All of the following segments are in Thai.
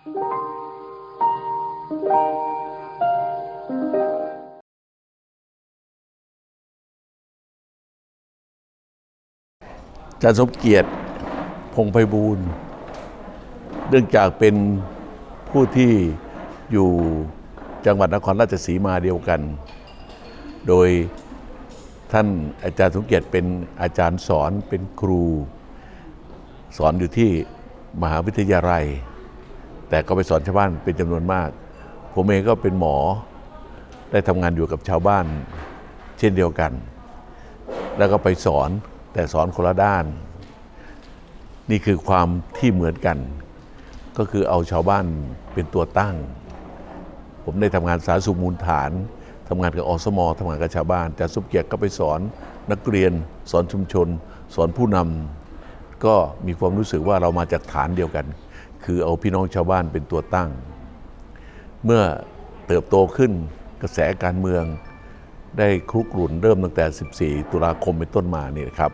อาจารย์สมเกียรติพงไพบูลย์เนื่องจากเป็นผู้ที่อยู่จังหวัดนครราชสีมาเดียวกัน โดยท่านอาจารย์สมเกียรติเป็นอาจารย์สอนเป็นครู สอนอยู่ที่มหาวิทยาลัย แต่ก็ไปสอนชาวบ้านเป็นจำนวนมาก ผมเองก็เป็นหมอได้ทำงานอยู่กับชาวบ้านเช่นเดียวกัน แล้วก็ไปสอนแต่สอนคนละด้าน นี่คือความที่เหมือนกัน ก็คือเอาชาวบ้านเป็นตัวตั้ง ผมได้ทำงานสาธารณสุขมูลฐานทำงานกับอสมอทำงานกับชาวบ้านแต่สุเกียรติก็ไปสอนนักเรียน สอนชุมชน สอนผู้นำก็มีความรู้สึกว่าเรามาจากฐานเดียวกัน คือเอาพี่น้องชาวบ้านเป็นตัวตั้ง เมื่อเติบโตขึ้นกระแสการเมืองได้คลุกรุ่นเริ่มตั้งแต่ 14 ตุลาคมเป็นต้นมานี่นะครับ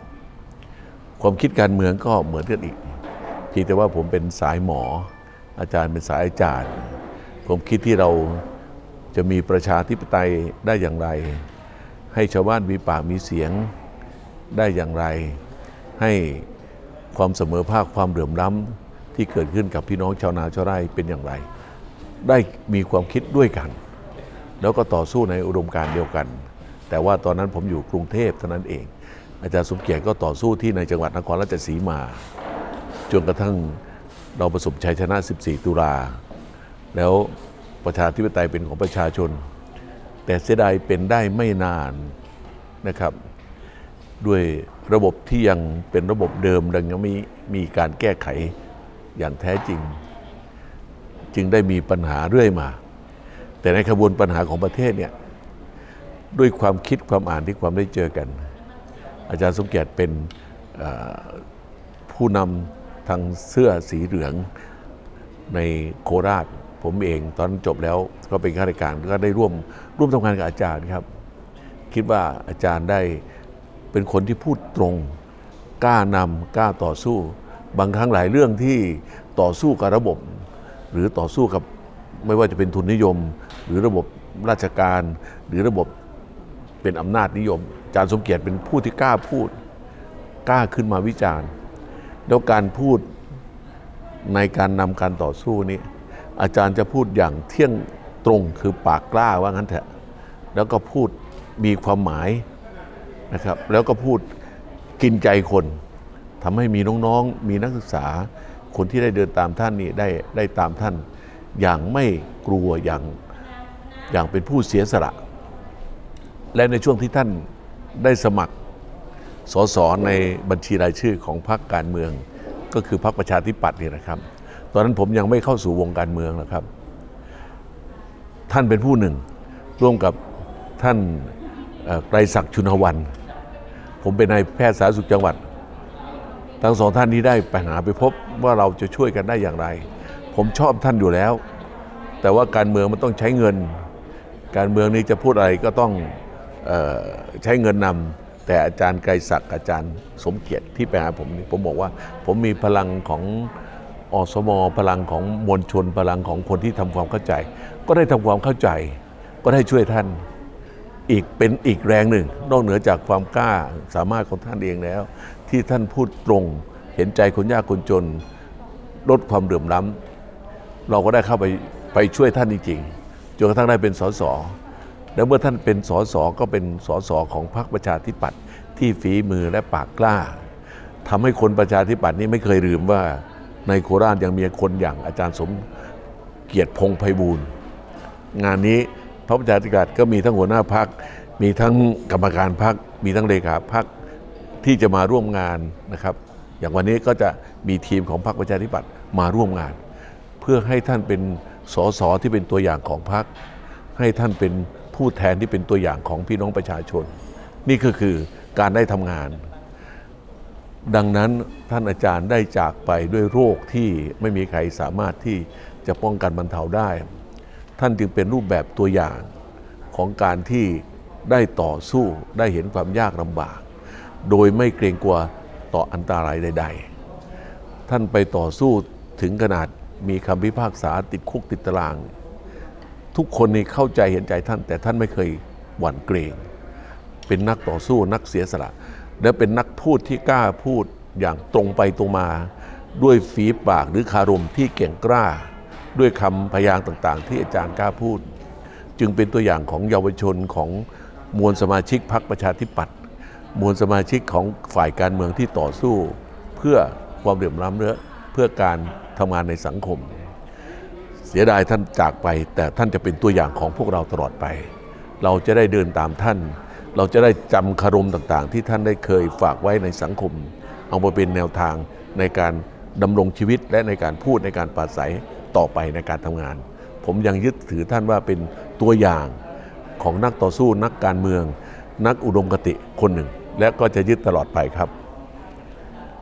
ความคิดการเมืองก็เหมือนกันอีกเพียงแต่ว่าผมเป็นสายหมอ อาจารย์เป็นสายอาจารย์ ผมคิดที่เราจะมีประชาธิปไตยได้อย่างไร ให้ชาวบ้านมีปากมีเสียงได้อย่างไร ให้ความเสมอภาคความเหลื่อมล้ำ ที่เกิดขึ้นกับพี่น้องชาวนาชาวไร่เป็นอย่างไร ได้มีความคิดด้วยกัน แล้วก็ต่อสู้ในอุดมการณ์เดียวกัน แต่ว่าตอนนั้นผมอยู่กรุงเทพเท่านั้นเอง อาจารย์สมเกียรติก็ต่อสู้ที่ในจังหวัดนครราชสีมาจนกระทั่งเราประสบชัยชนะ 14 ตุลา แล้วประชาธิปไตยเป็นของประชาชน แต่เสียดายเป็นได้ไม่นานนะครับ ด้วยระบบที่ยังเป็นระบบเดิมดังยังไม่มีการแก้ไข อย่างแท้จริง จึงได้มีปัญหาเรื่อยมา แต่ในขบวนปัญหาของประเทศเนี่ยด้วยความคิดความอ่านที่ความได้เจอกัน อาจารย์สมเกียรติเป็นผู้นำทางเสื้อสีเหลืองในโคราช ผมเองตอนจบแล้วก็เป็นข้าราชการก็ได้ร่วมร่วมทำงานกับอาจารย์ครับ คิดว่าอาจารย์ได้เป็นคนที่พูดตรงกล้านำกล้าต่อสู้ บางครั้งหลายเรื่องที่ต่อสู้กับระบบ หรือต่อสู้กับไม่ว่าจะเป็นทุนนิยม หรือระบบราชการ หรือระบบเป็นอำนาจนิยมอาจารย์สมเกียรติเป็นผู้ที่กล้าพูดกล้าขึ้นมาวิจารณ์ แล้วการพูดในการนำการต่อสู้นี้ อาจารย์จะพูดอย่างเที่ยงตรงคือปากกล้าว่างั้นเถอะแล้วก็พูดมีความหมายนะครับ แล้วก็พูดกินใจคน ทำให้มีน้องๆ มีนักศึกษา คนที่ได้เดินตามท่านนี่ได้ได้ตามท่าน อย่างไม่กลัวอย่างอย่างเป็นผู้เสียสละ และในช่วงที่ท่านได้สมัครสสในบัญชีรายชื่อของพรรคการเมือง ก็คือพรรคประชาธิปัตย์นี่นะครับ ตอนนั้นผมยังไม่เข้าสู่วงการเมืองนะครับ ท่านเป็นผู้หนึ่ง ร่วมกับท่านไกรศักดิ์ชุนหวัน ผมเป็นนายแพทย์สาธารณสุขจังหวัด ทั้งสองท่านนี้ได้ไปหาไปพบว่าเราจะช่วยกันได้อย่างไร ผมชอบท่านอยู่แล้ว แต่ว่าการเมืองมันต้องใช้เงิน การเมืองนี้จะพูดอะไรก็ต้องออใช้เงินนำแต่อาจารย์ไกรศักดิ์อาจารย์สมเกียรติที่ไปหาผมนี่ผมบอกว่า ผมมีพลังของอสมพลังของมวลชนพลังของคนที่ทำความเข้าใจ ก็ได้ทำความเข้าใจ ก็ได้ช่วยท่าน อีกเป็นอีกแรงหนึ่ง นอกเหนือจากความกล้าสามารถของท่านเองแล้ว ที่ท่านพูดตรงเห็นใจคนยากคนจน ลดความเดือมล้ำเราก็ได้เข้าไปไปช่วยท่านจริงๆจนกระทั่งได้เป็นสสแล้วเมื่อท่านเป็นสสก็เป็นสสของพรรคประชาธิปัตย์ที่ฝีมือและปากกล้าทำให้คนประชาธิปัตย์นี่ไม่เคยลืมว่าในโคราชยังมีคนอย่างอาจารย์สมเกียรติพงษ์ไพบูลย์งานนี้ พระประชาธิปัตย์ก็มีทั้งหัวหน้าพัก มีทั้งกรรมการพัก มีทั้งเลขาพักที่จะมาร่วมงานนะครับ อย่างวันนี้ก็จะมีทีมของพรรคประชาธิปัตย์มาร่วมงาน เพื่อให้ท่านเป็นสสที่เป็นตัวอย่างของพรรคให้ท่านเป็นผู้แทนที่เป็นตัวอย่างของพี่น้องประชาชน นี่ก็คือการได้ทำงาน ดังนั้นท่านอาจารย์ได้จากไปด้วยโรคที่ไม่มีใครสามารถที่จะป้องกันบรรเทาได้ ท่านจึงเป็นรูปแบบตัวอย่างของการที่ได้ต่อสู้ได้เห็นความยากลำบาก โดยไม่เกรงกลัวต่ออันตรายใด ๆ ท่านไปต่อสู้ถึงขนาดมีคำพิพากษาติดคุกติดตาราง ทุกคนนี่เข้าใจเห็นใจท่าน แต่ท่านไม่เคยหวั่นเกรง เป็นนักต่อสู้นักเสียสละ และเป็นนักพูดที่กล้าพูดอย่างตรงไปตรงมา ด้วยฝีปากหรือคารมที่เก่งกล้า ด้วยคำพยางต่างๆ ที่อาจารย์กล้าพูด จึงเป็นตัวอย่างของเยาวชนของมวลสมาชิกพรรคประชาธิปัตย์มวลสมาชิกของฝ่ายการเมืองที่ต่อสู้ เพื่อความเหลื่อมล้ำเนื้อเพื่อการทำงานในสังคม เสียดายท่านจากไป แต่ท่านจะเป็นตัวอย่างของพวกเราตลอดไป เราจะได้เดินตามท่าน เราจะได้จำคารมต่างๆ ที่ท่านได้เคยฝากไว้ในสังคม เอามาเป็นแนวทางในการดำรงชีวิตและในการพูดในการปราศัย ต่อไปในการทำงาน ผมยังยึดถือท่านว่าเป็นตัวอย่างของนักต่อสู้นักการเมือง นักอุดมคติคนหนึ่ง และก็จะยึดตลอดไปครับ